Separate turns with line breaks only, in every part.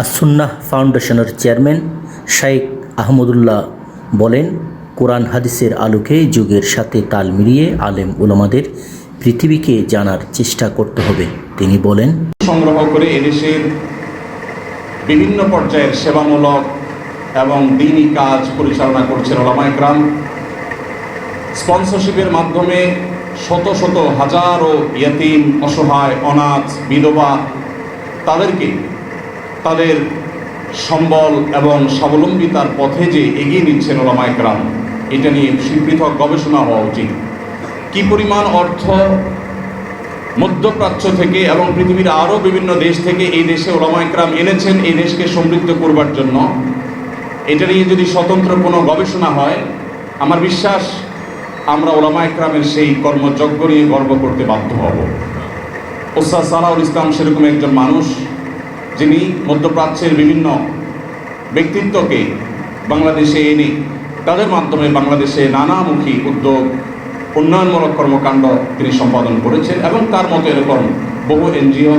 আসুন্নাহ ফাউন্ডেশনের চেয়ারম্যান শাইখ আহমদুল্লাহ বলেন, কোরআন হাদিসের আলোকে যুগের সাথে তাল মিলিয়ে আলেম ওলামাদের পৃথিবীকে জানার চেষ্টা করতে হবে। তিনি বলেন,
সংগ্রহ করে এদেশের বিভিন্ন পর্যায়ের সেবামূলক এবং দিনই কাজ পরিচালনা করছেন ওলামা একরাম। স্পন্সরশিপের মাধ্যমে শত শত হাজারো ইয়াতিম, অসহায়, অনাথ, বিধবা তাদেরকে তাদের সম্বল এবং স্বাবলম্বিতার পথে যে এগিয়ে নিচ্ছেন ওলামা একরাম, এটা নিয়ে পৃথক গবেষণা হওয়া উচিত। কি পরিমাণ অর্থ মধ্যপ্রাচ্য থেকে এবং পৃথিবীর আরও বিভিন্ন দেশ থেকে এই দেশে ওলামা একরাম এনেছেন, এই দেশকে সমৃদ্ধ করবার জন্য? এটা নিয়ে যদি স্বতন্ত্র কোনো গবেষণা হয়, আমার বিশ্বাস আমরা ওলামা একরামের সেই কর্মযজ্ঞ নিয়ে গর্ব করতে বাধ্য হব। ওস্তাদ সালাউল ইসলাম সেরকম একজন মানুষ যিনি মধ্যপ্রাচ্যের বিভিন্ন ব্যক্তিত্বকে বাংলাদেশে এনে তাদের মাধ্যমে বাংলাদেশে নানামুখী উদ্যোগ, উন্নয়নমূলক কর্মকাণ্ড তিনি সম্পাদন করেছেন এবং তার মতো এরকম বহু এনজিও,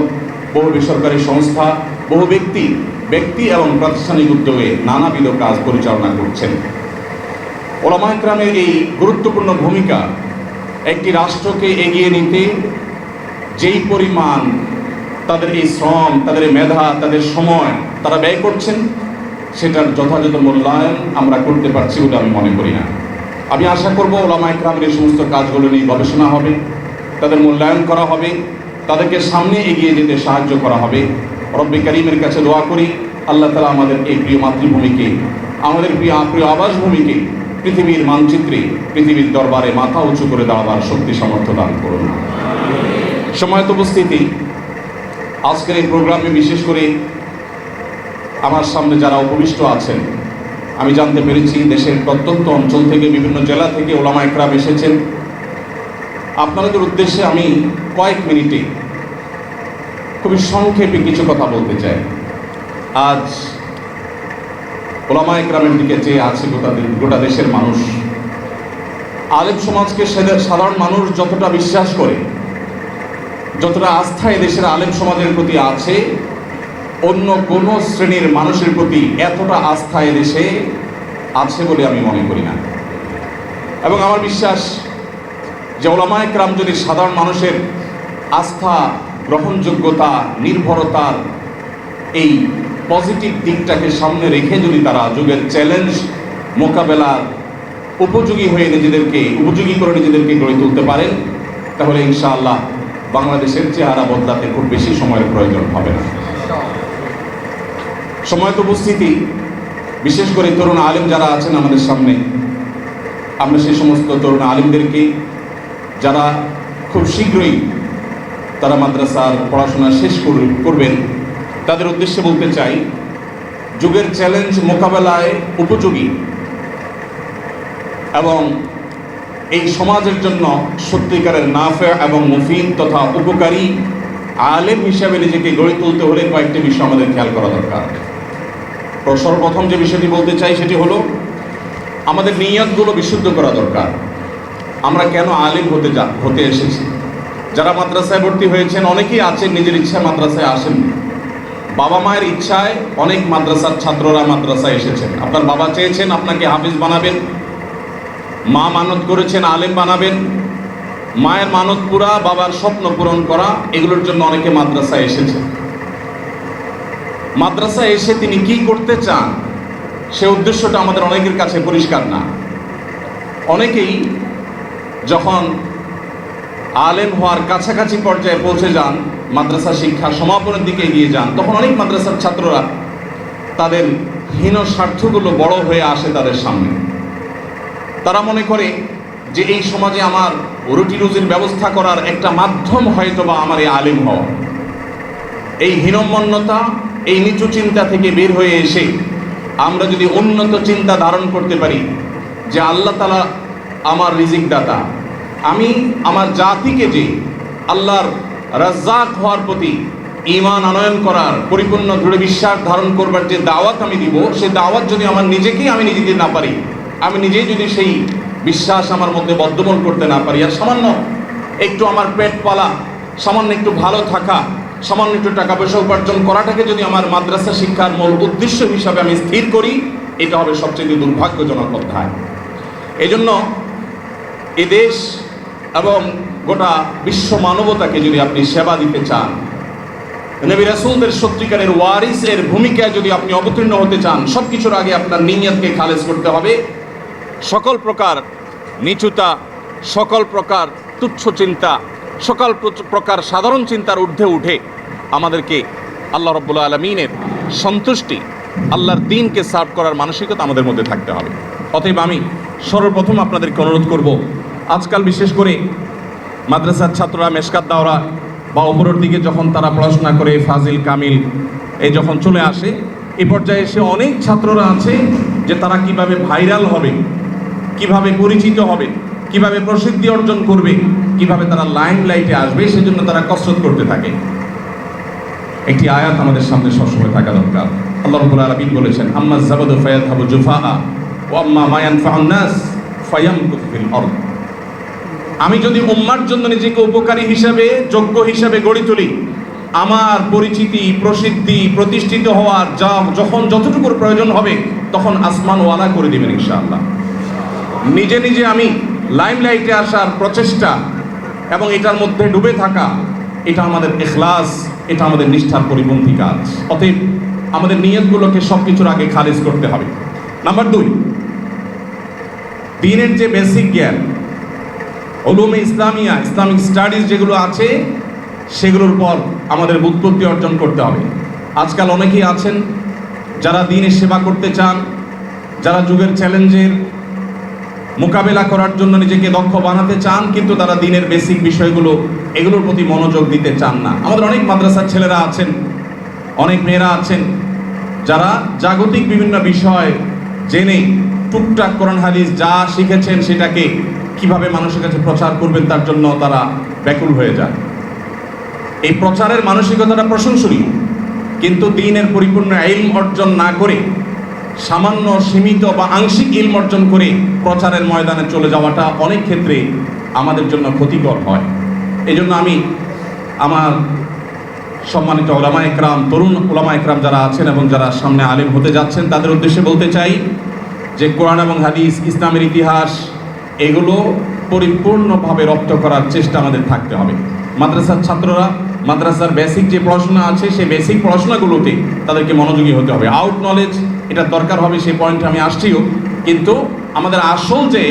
বহু বেসরকারি সংস্থা, বহু ব্যক্তি ব্যক্তি এবং প্রাতিষ্ঠানিক উদ্যোগে নানাবিধ কাজ পরিচালনা করছেন। ওলামা ইকরামের এই গুরুত্বপূর্ণ ভূমিকা একটি রাষ্ট্রকে এগিয়ে নিতে যেই পরিমাণ তাদের এই শ্রম তাদের মেধা, তাদের সময় তারা ব্যয় করছেন, সেটার যথাযথ মূল্যায়ন আমরা করতে পারছি বলে আমি মনে করি না। আমি আশা করব ওলামা ইকরামের এই সমস্ত কাজগুলো নিয়ে গবেষণা হবে, তাদের মূল্যায়ন করা হবে, তাদেরকে সামনে এগিয়ে যেতে সাহায্য করা হবে। রব্বি করিমের কাছে দোয়া করি, আল্লাহ তালা আমাদের এই প্রিয় মাতৃভূমিকে, আমাদের প্রিয় প্রিয় আবাসভূমিকে পৃথিবীর মানচিত্রে, পৃথিবীর দরবারে মাথা উঁচু করে দাঁড়াবার শক্তি সামর্থ্য দান করুন। সময়ত উপস্থিতি আজকের এই প্রোগ্রামে বিশেষ করে আমার সামনে যারা উপবিষ্ট আছেন, আমি জানতে পেরেছি দেশের প্রত্যন্ত অঞ্চল থেকে, বিভিন্ন জেলা থেকে ওলামা একরাম এসেছেন। আপনাদের উদ্দেশ্যে আমি কয়েক মিনিটে খুবই সংক্ষেপে কিছু কথা বলতে চাই। আজ ওলামা একরামের দিকে যে আছে গোটা গোটা দেশের মানুষ। আলেম সমাজকে সাধারণ মানুষ যতটা বিশ্বাস করে যতটা আস্থা এদেশের আলেম সমাজের প্রতি আছে, অন্য কোন শ্রেণির মানুষের প্রতি এতটা আস্থা এদেশে আছে বলে আমি মনে করি না। এবং আমার বিশ্বাস যে ওলামা একরাম যদি সাধারণ মানুষের আস্থা, গ্রহণযোগ্যতা, নির্ভরতার এই পজিটিভ দিকটাকে সামনে রেখে যদি তারা যুগের চ্যালেঞ্জ মোকাবেলার উপযোগী হয়ে নিজেদেরকে, উপযোগী করে নিজেদেরকে গড়ে তুলতে পারেন, তাহলে ইনশাআল্লাহ বাংলাদেশের চেহারা বদলাতে খুব বেশি সময়ের প্রয়োজন হবে না। সময় উপস্থিতি। বিশেষ করে তরুণ আলিম যারা আছেন আমাদের সামনে, আমরা সেই সমস্ত তরুণ আলেমদেরকে, যারা খুব শীঘ্রই তারা মাদ্রাসার পড়াশোনা শেষ কর- করবেন, তাদের উদ্দেশ্যে বলতে চাই, যুগের চ্যালেঞ্জ মোকাবেলায় উপযোগী এবং এই সমাজের জন্য সত্যিকারের নাফে এবং মুফিন তথা উপকারী আলেম হিসাবে নিজেকে গড়ে তুলতে হলে কয়েকটি বিষয় আমাদের খেয়াল করা দরকার। সর্বপ্রথম যে বিষয়টি বলতে চাই সেটি হলো, আমাদের নিয়তগুলো বিশুদ্ধ করা দরকার। আমরা কেন আলেম হতে যা, হতে এসেছি? যারা মাদ্রাসায় ভর্তি হয়েছেন, অনেকেই আছেন, নিজের ইচ্ছায় মাদ্রাসায় আসেন বাবা মায়ের ইচ্ছায় অনেক মাদ্রাসার ছাত্ররা মাদ্রাসায় এসেছেন। আপনার বাবা চেয়েছেন আপনাকে হাফিজ বানাবেন মা মানত করেছেন, আলেম বানাবেন। মায়ের মানত পুরা, বাবার স্বপ্ন পূরণ করা, এগুলোর জন্য অনেকে মাদ্রাসায় এসেছে। মাদ্রাসায় এসে তিনি কি করতে চান, সে উদ্দেশ্যটা আমাদের অনেকের কাছে পরিষ্কার না। অনেকেই যখন আলেম হওয়ার কাছাকাছি পর্যায়ে পৌঁছে যান, মাদ্রাসা শিক্ষা সমাপনের দিকে এগিয়ে যান, তখন অনেক মাদ্রাসার ছাত্ররা তাদের হীন স্বার্থগুলো বড় হয়ে আসে তাদের সামনে। তারা মনে করে যে এই সমাজে আমার রুটি রুজির ব্যবস্থা করার একটা মাধ্যম হয়তো বা আমার এই আলিম হওয়া। এই হীনমন্যতা, এই নিচু চিন্তা থেকে বের হয়ে এসে আমরা যদি উন্নত চিন্তা ধারণ করতে পারি যে আল্লাহ তালা আমার রিজিক দাতা, আমি আমার জাতিকে যে আল্লাহর রাজ্জাক হওয়ার প্রতি ইমান আনয়ন করার, পরিপূর্ণ দৃঢ় বিশ্বাস ধারণ করবার যে দাওয়াত আমি দিব, সে দাওয়াত যদি আমার নিজেকেই আমি নিজে দিতে না পারি আমি নিজেই যদি সেই বিশ্বাস আমার মধ্যে বদ্ধমূল করতে না পারি, আর সামান্য একটু আমার পেট পালা, সামান্য একটু ভালো থাকা, সামান্য একটু টাকা পয়সা উপার্জন করাটাকে যদি আমার মাদ্রাসা শিক্ষার মূল উদ্দেশ্য হিসাবে আমি স্থির করি, এটা হবে সবচেয়ে দুর্ভাগ্যজনক অধ্যায়। এই জন্য এ দেশ এবং গোটা বিশ্ব মানবতাকে যদি আপনি সেবা দিতে চান, নবী রাসূলদের সত্যিকারের ওয়ারিসের ভূমিকায় যদি আপনি অবতীর্ণ হতে চান সব কিছুর আগে আপনার নিয়তকে খালেজ করতে হবে। সকল প্রকার নিচুতা, সকল প্রকার তুচ্ছ চিন্তা, সকল প্র- প্রকার সাধারণ চিন্তার ঊর্ধ্বে উঠে আমাদেরকে আল্লাহ রব্বুল্লা আলমিনের সন্তুষ্টি, আল্লাহর দিনকে সার্ভ করার মানসিকতা আমাদের মধ্যে থাকতে হবে। অতএব আমি সর্বপ্রথম আপনাদেরকে অনুরোধ করব, আজকাল বিশেষ করে মাদ্রাসার ছাত্ররা মেশকাত দাওরা বা উপরের দিকে যখন তারা পড়াশোনা করে, ফাজিল, কামিল, এই যখন চলে আসে, এ পর্যায়ে এসে অনেক ছাত্ররা আছে যে তারা কীভাবে ভাইরাল হবে। কীভাবে পরিচিত হবে, কীভাবে প্রসিদ্ধি অর্জন করবে, কীভাবে তারা লাইম লাইটে আসবে, সেজন্য তারা কসরত করতে থাকে। একটি আয়াত আমাদের সামনে সবসময় থাকা দরকার। আল্লাহ রব্বুল আলামিন বলেছেন, আম্মা জাবাদু ফায়াদহাবু জুফাআ, ওয়া আম্মা মা ইয়ানফাউন নাস ফায়ামকুতু ফিল আরদ। আমি যদি উম্মার জন্য নিজেকে উপকারী হিসাবে, যোগ্য হিসাবে গড়ে তুলি, আমার পরিচিতি, প্রসিদ্ধি, প্রতিষ্ঠিত হওয়ার যা, যখন যতটুকুর প্রয়োজন হবে, তখন আসমান ওয়ালা করে দিবেন ইনশাআল্লাহ। নিজে নিজে আমি লাইমলাইটে আসার প্রচেষ্টা এবং এটার মধ্যে ডুবে থাকা, এটা আমাদের এখলাস, এটা আমাদের নিষ্ঠার পরিপন্থী কাজ। অতএব আমাদের নিয়তগুলোকে সব কিছুর আগে খারিজ করতে হবে। নাম্বার দুই, দিনের যে বেসিক জ্ঞান ওলুমে ইসলামিয়া, ইসলামিক স্টাডিজ যেগুলো আছে, সেগুলোর পর আমাদের বুৎপত্তি অর্জন করতে হবে। আজকাল অনেকেই আছেন যারা দিনের সেবা করতে চান, যারা যুগের চ্যালেঞ্জের মোকাবেলা করার জন্য নিজেকে দক্ষ বানাতে চান, কিন্তু তারা দিনের বেসিক বিষয়গুলো, এগুলোর প্রতি মনোযোগ দিতে চান না। আমাদের অনেক মাদ্রাসার ছেলেরা আছেন, অনেক মেয়েরা আছেন, যারা জাগতিক বিভিন্ন বিষয় জেনে টুকটাক কোরআন হাদিস যা শিখেছেন সেটাকে কীভাবে মানুষের কাছে প্রচার করবেন তার জন্য তারা ব্যাকুল হয়ে যায়। এই প্রচারের মানসিকতাটা প্রশংসনীয়, কিন্তু দিনের পরিপূর্ণ ইলম অর্জন না করে সামান্য সীমিত বা আংশিক ইলম অর্জন করে প্রচারের ময়দানে চলে যাওয়াটা অনেক ক্ষেত্রে আমাদের জন্য ক্ষতিকর হয়। এই জন্য আমি আমার সম্মানিত ওলামা একরাম, তরুণ ওলামা একরাম যারা আছেন এবং যারা সামনে আলিম হতে যাচ্ছেন, তাদের উদ্দেশ্যে বলতে চাই যে কোরআন এবং হাদিস, ইসলামের ইতিহাস, এগুলো পরিপূর্ণভাবে রপ্ত করার চেষ্টা আমাদের থাকতে হবে। মাদ্রাসার ছাত্ররা, মাদ্রাসার বেসিক যে পড়াশোনা আছে, সেই বেসিক পড়াশোনাগুলোতে তাদেরকে মনোযোগী হতে হবে। আউট নলেজ এটা দরকার হবে, সেই পয়েন্টে আমি আসছিও। কিন্তু আমাদের আসল যে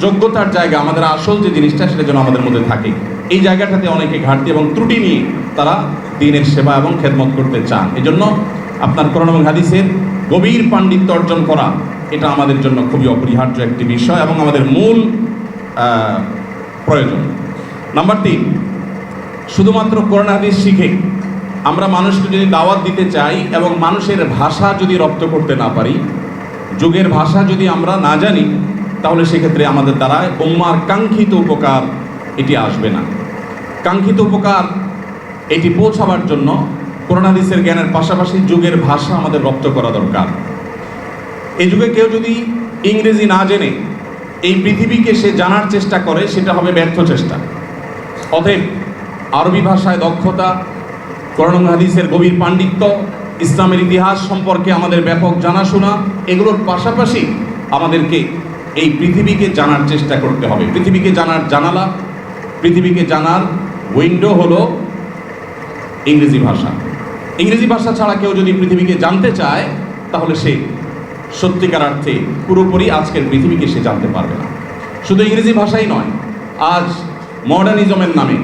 যোগ্যতার জায়গা, আমাদের আসল যে জিনিসটা, সেটা যেন আমাদের মধ্যে থাকে। এই জায়গাটাতে অনেকে ঘাটতি এবং ত্রুটি নিয়ে তারা দিনের সেবা এবং খেদমত করতে চান। এজন্য আপনার কোরআন এবং হাদিসের গভীর পাণ্ডিত্য অর্জন করা, এটা আমাদের জন্য খুবই অপরিহার্য একটি বিষয় এবং আমাদের মূল প্রয়োজন। নাম্বার তিন, শুধুমাত্র করোনা হাদিস শিখে আমরা মানুষকে যদি দাওয়াত দিতে চাই এবং মানুষের ভাষা যদি রপ্ত করতে না পারি, যুগের ভাষা যদি আমরা না জানি, তাহলে সেক্ষেত্রে আমাদের দ্বারা উম্মার কাঙ্ক্ষিত উপকার এটি আসবে না। কাঙ্ক্ষিত উপকার এটি পৌঁছাবার জন্য কোরআন হাদিসের জ্ঞানের পাশাপাশি যুগের ভাষা আমাদের রপ্ত করা দরকার। এই যুগে কেউ যদি ইংরেজি না জেনে এই পৃথিবীকে সে জানার চেষ্টা করে, সেটা হবে ব্যর্থ চেষ্টা। অতএব আরবি ভাষায় দক্ষতা করণ হাদিসের গভীর পাণ্ডিত্য, ইসলামের ইতিহাস সম্পর্কে আমাদের ব্যাপক জানাশোনা, এগুলোর পাশাপাশি আমাদেরকে এই পৃথিবীকে জানার চেষ্টা করতে হবে। পৃথিবীকে জানার জানালা, পৃথিবীকে জানার উইন্ডো হলো ইংরেজি ভাষা। ইংরেজি ভাষা ছাড়া কেউ যদি পৃথিবীকে জানতে চায়, তাহলে সে সত্যিকার অর্থে পুরোপুরি আজকের পৃথিবীকে সে জানতে পারবে না। শুধু ইংরেজি ভাষাই নয়, আজ মডার্নিজমের নামে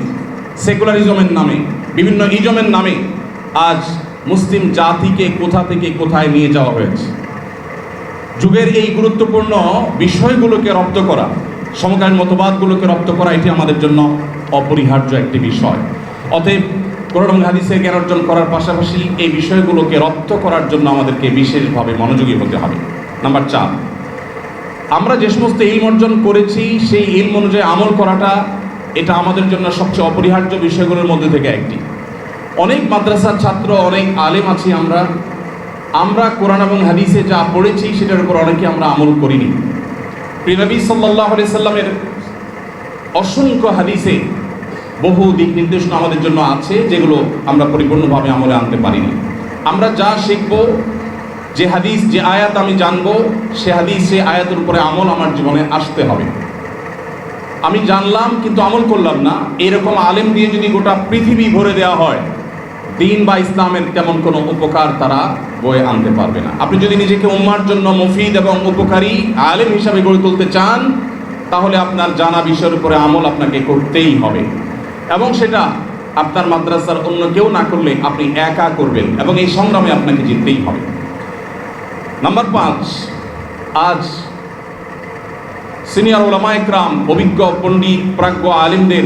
সেকুলারিজমের নামে বিভিন্ন ইজমের নামে আজ মুসলিম জাতিকে কোথা থেকে কোথায় নিয়ে যাওয়া হয়েছে। যুগের এই গুরুত্বপূর্ণ বিষয়গুলোকে রপ্ত করা, সমকালীন মতবাদগুলোকে রপ্ত করা, এটি আমাদের জন্য অপরিহার্য একটি বিষয়। অতএব কোরআন এবং হাদিসের জ্ঞান অর্জন করার পাশাপাশি এই বিষয়গুলোকে রপ্ত করার জন্য আমাদেরকে বিশেষভাবে মনোযোগী হতে হবে। নাম্বার চার, আমরা যে সমস্ত ইলম অর্জন করেছি, সেই ইলম অনুযায়ী আমল করাটা এটা আমাদের জন্য সবচেয়ে অপরিহার্য বিষয়গুলোর মধ্যে থেকে একটি। অনেক মাদ্রাসার ছাত্র, অনেক আলেম আছি আমরা। আমরা কোরআন এবং হাদিসে যা পড়েছি, সেটার উপর অনেকে আমরা আমল করিনি। প্রিনবী সাল্লাহ সাল্লামের অসংখ্য হাদিসে বহু দিক নির্দেশনা আমাদের জন্য আছে, যেগুলো আমরা পরিপূর্ণভাবে আমলে আনতে পারিনি। আমরা যা শিখব, যে হাদিস, যে আয়াত আমি জানব, সে হাদিস, সে আয়াতের উপরে আমল আমার জীবনে আসতে হবে। আমি জানলাম কিন্তু আমল করলাম না। এরকম আলেম দিয়ে যদি গোটা পৃথিবী ভরে দেওয়া হয়, দিন বা ইসলামের তেমন কোনো উপকার তারা বয়ে আনতে পারবে না। আপনি যদি নিজেকে উম্মার জন্য মুফিদ এবং উপকারী আলেম হিসাবে গড়ে তুলতে চান, তাহলে আপনার জানা বিষয়ের উপরে আমল আপনাকে করতেই হবে। এবং সেটা আপনার মাদ্রাসার অন্য কেউ না করলে আপনি একা করবেন এবং এই সংগ্রামে আপনাকে জিততেই হবে। নাম্বার পাঁচ, আজ সিনিয়র ওলামা একরাম অভিজ্ঞ পণ্ডিত, প্রাজ্ঞ আলিমদের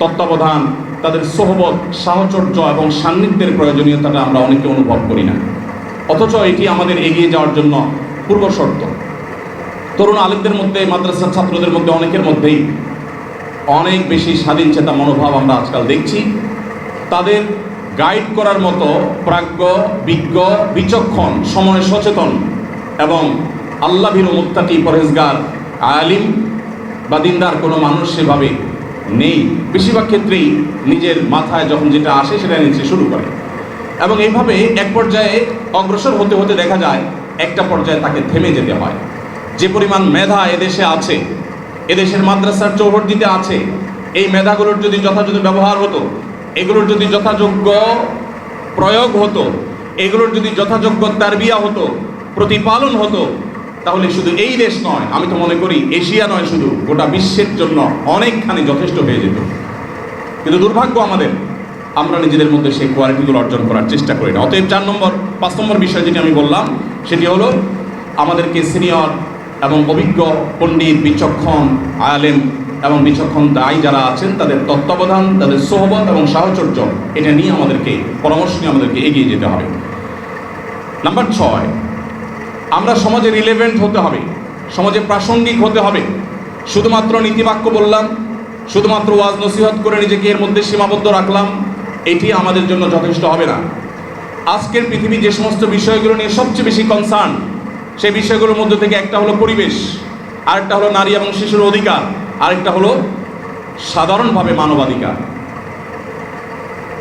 তত্ত্বাবধান, তাদের সোহবত, সাহচর্য এবং সান্নিধ্যের প্রয়োজনীয়তাটা আমরা অনেকে অনুভব করি না। অথচ এটি আমাদের এগিয়ে যাওয়ার জন্য পূর্ব শর্ত। তরুণ আলিমদের মধ্যে, মাদ্রাসার ছাত্রদের মধ্যে, অনেকের মধ্যেই অনেক বেশি স্বাধীন চেতা মনোভাব আমরা আজকাল দেখছি। তাদের গাইড করার মতো প্রাজ্ঞ, বিজ্ঞ, বিচক্ষণ, সময় সচেতন এবং আল্লাহ ভীর মুত্তাকি পরেজগার আলিম বা দিনদার কোনো মানুষ সেভাবে নেই। বেশিরভাগ ক্ষেত্রেই নিজের মাথায় যখন যেটা আসে সেটা নিতে শুরু করে। এবং এইভাবে এক পর্যায়ে অগ্রসর হতে হতে দেখা যায় একটা পর্যায়ে তাকে থেমে যেতে হয়। যে পরিমাণ মেধা এদেশে আছে, এদেশের মাদ্রাসার চৌহদ্দিতে আছে, এই মেধাগুলোর যদি যথাযথ ব্যবহার হতো, এগুলোর যদি যথাযোগ্য প্রয়োগ হতো, এগুলোর যদি যথাযোগ্য তারবিয়া হতো, প্রতিপালন হতো তাহলে শুধু এই দেশ নয়, আমি তো মনে করি এশিয়া নয় শুধু, গোটা বিশ্বের জন্য অনেকখানি যথেষ্ট হয়ে যেত। কিন্তু দুর্ভাগ্য আমাদের, আমরা নিজেদের মধ্যে সেই কোয়ালিটিগুলো অর্জন করার চেষ্টা করি না। অতএব চার নম্বর, পাঁচ নম্বর বিষয় যেটি আমি বললাম, সেটি হলো আমাদেরকে সিনিয়র এবং অভিজ্ঞ পণ্ডিত, বিচক্ষণ আলেম এবং বিচক্ষণ দায়ী যারা আছেন, তাদের তত্ত্বাবধান, তাদের সোহবত এবং সাহচর্য, এটা নিয়ে আমাদেরকে, পরামর্শ নিয়ে আমাদেরকে এগিয়ে যেতে হবে। নাম্বার ছয় আমরা সমাজে রিলেভেন্ট হতে হবে, সমাজে প্রাসঙ্গিক হতে হবে। শুধুমাত্র নীতিবাক্য বললাম, শুধুমাত্র ওয়াজ নসিহত করে নিজেকে এর মধ্যে সীমাবদ্ধ রাখলাম, এটি আমাদের জন্য যথেষ্ট হবে না। আজকের পৃথিবী যে সমস্ত বিষয়গুলো নিয়ে সবচেয়ে বেশি কনসার্ন সেই বিষয়গুলোর মধ্যে থেকে একটা হলো পরিবেশ, আরেকটা হলো নারী এবং শিশুর অধিকার, আরেকটা হলো সাধারণভাবে মানবাধিকার।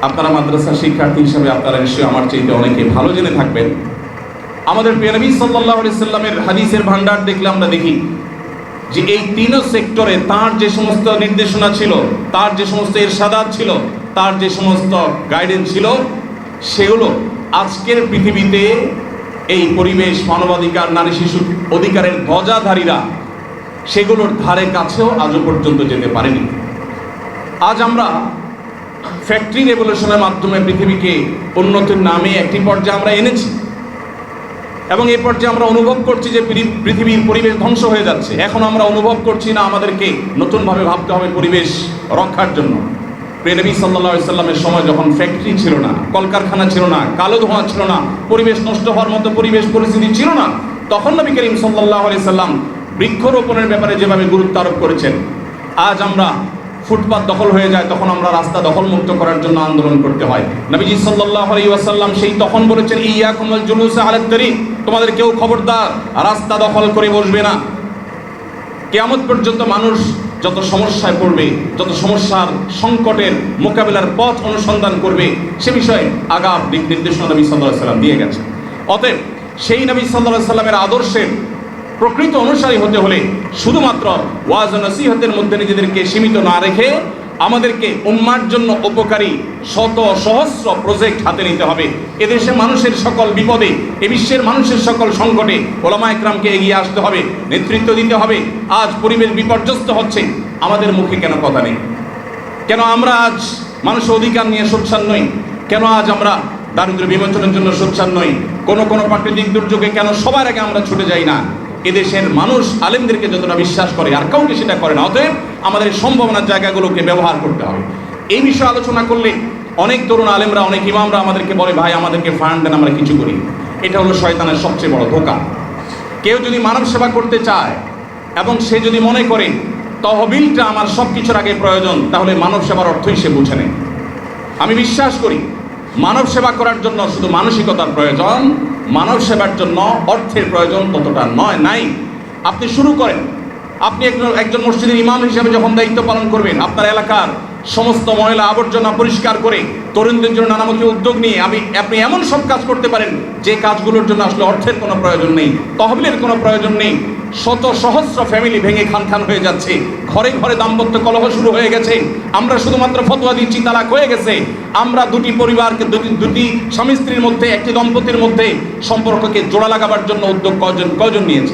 আপনারা মাদ্রাসা শিক্ষার্থী হিসেবে আপনারা নিশ্চয়ই আমার চাইতে অনেকে ভালো জেনে থাকবেন। আমাদের পেনবী সাল্লাহ সাল্লামের হাদিসের ভান্ডার দেখলে আমরা দেখি যে এই তিনও সেক্টরে তার যে সমস্ত নির্দেশনা ছিল, তার যে সমস্ত এরশাদাত ছিল, তার যে সমস্ত গাইডেন্স ছিল, সেগুলো আজকের পৃথিবীতে এই পরিবেশ, মানবাধিকার, নারী শিশু অধিকারের ধ্বজাধারীরা সেগুলোর ধারে কাছেও আজও পর্যন্ত যেতে পারেনি। আজ আমরা ফ্যাক্টরি রেভলিউশনের মাধ্যমে পৃথিবীকে উন্নতির নামে একটি পর্যায়ে আমরা এনেছি। এবং এই পর্যায়ে আমরা অনুভব করছি যে পৃথিবীর পরিবেশ ধ্বংস হয়ে যাচ্ছে। এখন আমরা অনুভব করছি না আমাদেরকে নতুনভাবে ভাবতে হবে পরিবেশ রক্ষার জন্য। প্রেনবী সাল্লা সাল্লামের সময় যখন ফ্যাক্টরি ছিল না, কলকারখানা ছিল না, কালো ধোঁয়া ছিল না, পরিবেশ নষ্ট হওয়ার মতো পরিবেশ পরিস্থিতি ছিল না, তখন নবী করিম সাল্লাহ সাল্লাম বৃক্ষরোপণের ব্যাপারে যেভাবে গুরুত্ব আরোপ করেছেন, আজ আমরা ফুটপাত দখল হয়ে যায়, তখন আমরা রাস্তা দখল মুক্ত করার জন্য আন্দোলন করতে হয়। নবীজি সাল্লাহ ওয়াসাল্লাম সেই তখন বলেছেন ইয়া কুমল জুলুস আলাত্তরি তোমাদের কেউ খবরদার, রাস্তা দখল করে বসবে না। কেয়ামত পর্যন্ত মানুষ যত সমস্যায় পড়বে, যত সমস্যার সংকটের মোকাবেলার পথ অনুসন্ধান করবে, সে বিষয়ে আগাম দিক নির্দেশনা নবী সাল্লাহ সাল্লাম দিয়ে গেছে অতএব সেই নবী সাল্লাহ সাল্লামের আদর্শের প্রকৃত অনুসারী হতে হলে শুধুমাত্র ওয়াজ নসিহতের মধ্যে নিজেদেরকে সীমিত না রেখে আমাদেরকে উম্মার জন্য উপকারী শত সহস্র প্রজেক্ট হাতে নিতে হবে। এদেশে মানুষের সকল বিপদে, এ বিশ্বের মানুষের সকল সংকটে ওলামা একরামকে এগিয়ে আসতে হবে, নেতৃত্ব দিতে হবে। আজ পরিবেশ বিপর্যস্ত হচ্ছে, আমাদের মুখে কেন কথা নেই? কেন আমরা আজ মানুষের অধিকার নিয়ে সোচ্চার নই? কেন আজ আমরা দারিদ্র বিমোচনের জন্য সোচ্চার নই? কোনো কোনো প্রাকৃতিক দুর্যোগে কেন সবার আগে আমরা ছুটে যাই না? এদেশের মানুষ আলেমদেরকে যতটা বিশ্বাস করে আর কাউকে সেটা করে না, অতএব আমাদের সম্ভাবনার জায়গাগুলোকে ব্যবহার করতে হবে। এই বিষয়ে আলোচনা করলে অনেক তরুণ আলেমরা, অনেক ইমামরা আমাদেরকে বলে, ভাই, আমাদেরকে ফান্ড দেন, আমরা কিছু করি। এটা হলো শয়তানের সবচেয়ে বড় ধোকা। কেউ যদি মানব সেবা করতে চায় এবং সে যদি মনে করে, তহবিলটা আমার সব কিছুর আগে প্রয়োজন, তাহলে মানব সেবার অর্থই সে বুঝে নেয়। আমি বিশ্বাস করি, মানব সেবা করার জন্য শুধু মানসিকতার প্রয়োজন মানব সেবার জন্য অর্থের প্রয়োজন ততটা নয়, নাই। আপনি শুরু করেন। আপনি একজন একজন মসজিদের ইমাম হিসেবে যখন দায়িত্ব পালন করবেন, আপনার এলাকার সমস্ত ময়লা আবর্জনা পরিষ্কার করে তরুণদের জন্য নানামুখী উদ্যোগ নিয়ে আমি আপনি এমন সব কাজ করতে পারেন, যে কাজগুলোর জন্য আসলে অর্থের কোনো প্রয়োজন নেই, তহবিলের কোনো প্রয়োজন নেই। শত সহস্র ফ্যামিলি ভেঙে খান খান হয়ে যাচ্ছে। ঘরে ঘরে দাম্পত্য কলহ শুরু হয়ে গেছে। আমরা শুধুমাত্র ফতোয়া দিচ্ছি, তালাক হয়ে গেছে। আমরা দুটি পরিবারকে, দুটি দুটি স্বামী স্ত্রীর মধ্যে, একটি দম্পতির মধ্যে সম্পর্ককে জোড়া লাগাবার জন্য উদ্যোগ কয়জন কয়জন নিয়েছে?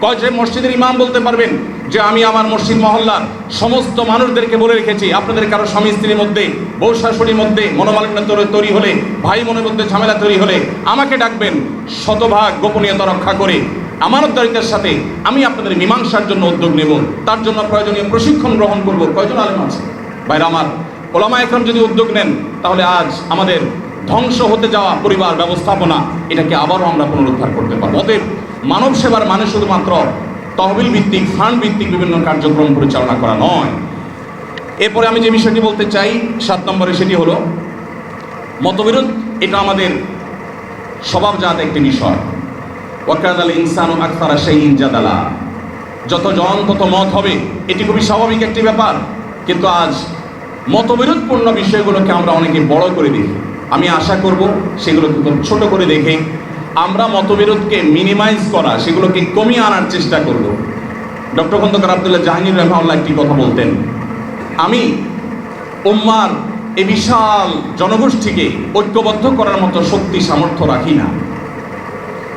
কয়জন মসজিদের ইমাম বলতে পারবেন? যে আমি আমার মসজিদ মহল্লার সমস্ত মানুষদেরকে বলে রেখেছি, আপনাদের কারও স্বামী স্ত্রীর মধ্যে, বউ শাশুড়ির মধ্যে মনোমালিন্য তৈরি- হলে, ভাই বোনের মধ্যে ঝামেলা তৈরি হলে আমাকে ডাকবেন, শতভাগ গোপনীয়তা রক্ষা করে আমানতদারিতার সাথে আমি আপনাদের মীমাংসার জন্য উদ্যোগ নেব। তার জন্য প্রয়োজনীয় প্রশিক্ষণ গ্রহণ করব। কয়জন আলেম আছে? বাইরে আমার, ওলামা একরম যদি উদ্যোগ নেন, তাহলে আজ আমাদের ধ্বংস হতে যাওয়া পরিবার ব্যবস্থাপনা, এটাকে আবারও আমরা পুনরুদ্ধার করতে পারব। অতএব মানব সেবার মানে শুধুমাত্র তহবিল ভিত্তিক, ফান্ড ভিত্তিক বিভিন্ন কার্যক্রম পরিচালনা করা নয়। এরপরে আমি যে বিষয়টি বলতে চাই, সাত নম্বরে সেটি হলো, মতবিরোধ, এটা আমাদের স্বভাবজাত একটি বিষয়। ওয়াকাদ আল ইনসান আখতারা সেই ইনজাদালা যত জন, তত মত হবে। এটি খুবই স্বাভাবিক একটি ব্যাপার। কিন্তু আজ মতবিরোধপূর্ণ বিষয়গুলোকে আমরা অনেকে বড় করে দেখি। আমি আশা করব সেগুলোকে ছোট করে দেখে আমরা মতবিরোধকে মিনিমাইজ করা, সেগুলোকে কমিয়ে আনার চেষ্টা করব। ডক্টর খন্দকার আবদুল্লাহ জাহাঙ্গীর রহমাল্লাহ একটি কথা বলতেন, আমি উম্মার এই বিশাল জনগোষ্ঠীকে ঐক্যবদ্ধ করার মতো শক্তি, সামর্থ্য রাখি না।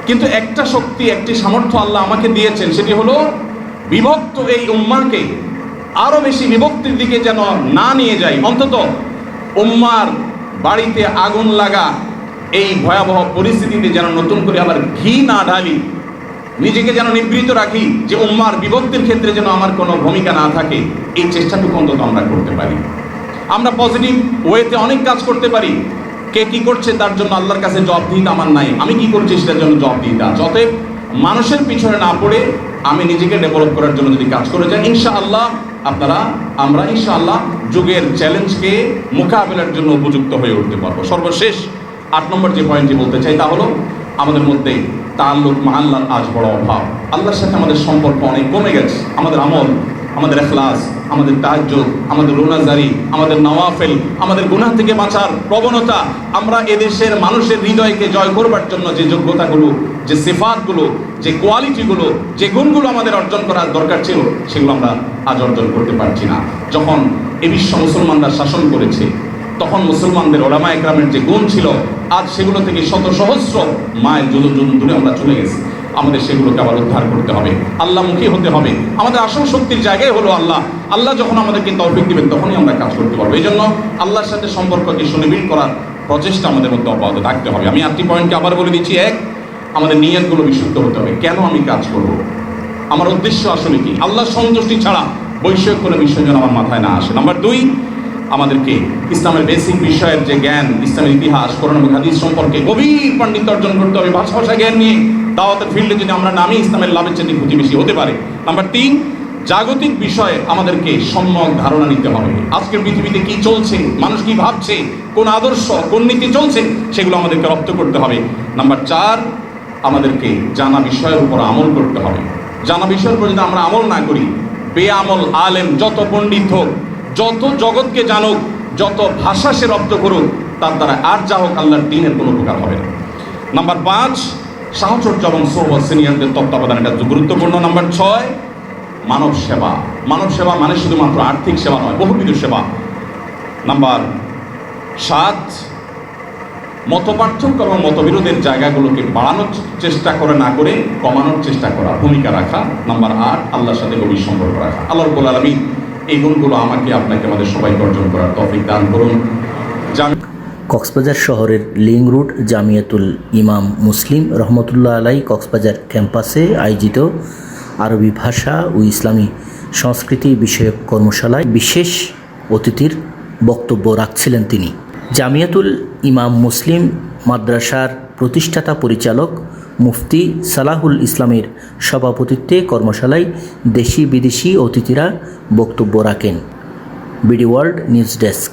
কিন্তু একটা শক্তি, একটি সামর্থ্য আল্লাহ আমাকে দিয়েছেন, সেটি হলো বিভক্ত এই উম্মাকে আরও বেশি বিভক্তির দিকে যেন না নিয়ে যাই। অন্তত উম্মার বাড়িতে আগুন লাগা, এই ভয়াবহ পরিস্থিতিতে যেন নতুন করে আবার ঘি না ঢালি, নিজেকে যেন নিবৃত রাখি, যে উম্মার বিভক্তির ক্ষেত্রে যেন আমার কোনো ভূমিকা না থাকে, এই চেষ্টাটুকু অন্তত আমরা করতে পারি। আমরা পজিটিভ ওয়েতে অনেক কাজ করতে পারি কে কি করছে তার জন্য আল্লাহর কাছে জব দিতে আমার নাই। আমি কি করছি সেটার জন্য জব দিতে আছে অতএব মানুষের পিছনে না পড়ে আমি নিজেকে ডেভেলপ করার জন্য যদি কাজ করে যাই, ইনশাআল্লাহ আপনারা, আমরা ইনশাআল্লাহ যুগের চ্যালেঞ্জকে মোকাবেলার জন্য উপযুক্ত হয়ে উঠতে পারব। সর্বশেষ আট নম্বর যে পয়েন্টটি বলতে চাই তা হলো, আমাদের মধ্যে তাল্লুক মাহাল্লার আজ বড় অভাব। আল্লাহর সাথে আমাদের সম্পর্ক অনেক কমে গেছে। আমাদের আমল আমাদের এখলাস, আমাদের তাজ্য আমাদের রোনাজারি, আমাদের নওয়াফেল, আমাদের গুনাহ থেকে বাঁচার প্রবণতা, আমরা এদেশের মানুষের হৃদয়কে জয় করবার জন্য যে যোগ্যতাগুলো, যে সিফাতগুলো, যে কোয়ালিটিগুলো, যে গুণগুলো আমাদের অর্জন করার দরকার ছিল, সেগুলো আমরা আজ অর্জন করতে পারছি না। যখন এ বিশ্ব মুসলমানরা শাসন করেছে, তখন মুসলমানদের ওলামা একরামের যে গুণ ছিল, আজ সেগুলো থেকে শত সহস্র মায়ের যোজন যোজন দূরে আমরা চলে গেছি। আমাদের সেগুলোকে আবার উদ্ধার করতে হবে। আল্লাহমুখী হতে হবে। আমাদের আসল শক্তির জায়গায় হলো আল্লাহ। আল্লাহ যখন আমাদেরকে তৌফিক দিবেন, তখনই আমরা কাজ করতে পারব। এই জন্য আল্লাহর সাথে সম্পর্ককে সুনিবিড় করার প্রচেষ্টা আমাদের মধ্যে অব্যাহত থাকতে হবে। আমি আটটি পয়েন্টকে আবার বলে দিচ্ছি। এক, আমাদের নিয়তগুলো বিশুদ্ধ হতে হবে। কেন আমি কাজ করব? আমার উদ্দেশ্য আসলে কি? আল্লাহ সন্তুষ্টি ছাড়া বৈষয়িক কোনো বিষয় যেন আমার মাথায় না আসে। নাম্বার দুই আমাদেরকে ইসলামের বেসিক বিষয়ের যে জ্ঞান, ইসলামের ইতিহাস করোনা হাদিস সম্পর্কে গভীর পাণ্ডিত্য অর্জন করতে হবে, ভাষা ভাষা জ্ঞান নিয়ে। দাওয়াতের ফিল্ডে যদি আমরা নামি, ইসলামের লাভের চেয়ে ক্ষতি বেশি হতে পারে। নাম্বার তিন, জাগতিক বিষয়ে আমাদেরকে সম্যক ধারণা নিতে হবে। আজকের পৃথিবীতে কি চলছে, মানুষ কি ভাবছে, কোন আদর্শ, কোন নীতি চলছে, সেগুলো আমাদেরকে রপ্ত করতে হবে। নাম্বার চার, আমাদেরকে জানা বিষয়ের উপর আমল করতে হবে। জানা বিষয়ের উপর যদি আমরা আমল না করি, বেআমল আলেম যত পণ্ডিত হোক যত জগৎকে জানুক, যত ভাষা সে রপ্ত করুক, তার দ্বারা আর যা হোক আল্লাহর দিনের কোনো উপকার হবে না। নাম্বার পাঁচ সাহচর্য এবং সৌব সিনিয়রদের তত্ত্বাবধান এটা গুরুত্বপূর্ণ। নাম্বার ছয়, মানব সেবা। মানব সেবা মানে শুধুমাত্র আর্থিক সেবা নয়, বহুবিধ সেবা। নাম্বার সাত, মতপার্থক্য এবং মতবিরোধের জায়গাগুলোকে বাড়ানোর চেষ্টা করে না করে কমানোর চেষ্টা করা, ভূমিকা রাখা। নাম্বার আট, আল্লাহর সাথে গভীর সম্পর্ক রাখা। আল্লাহ রব্বুল আলমী এই গুণগুলো আমাকে আপনাকে, আমাদের সবাইকে অর্জন করার তফিক দান করুন।
কক্সবাজার শহরের লিং রুট জামিয়াতুল ইমাম মুসলিম রহমতুল্লাহ আলাই কক্সবাজার ক্যাম্পাসে আয়োজিত আরবি ভাষা ও ইসলামী সংস্কৃতি বিষয়ক কর্মশালায় বিশেষ অতিথির বক্তব্য রাখছিলেন তিনি। জামিয়াতুল ইমাম মুসলিম মাদ্রাসার প্রতিষ্ঠাতা পরিচালক মুফতি সালাহুল ইসলামের সভাপতিত্বে কর্মশালায় দেশি বিদেশি অতিথিরা বক্তব্য রাখেন। BD world news desk.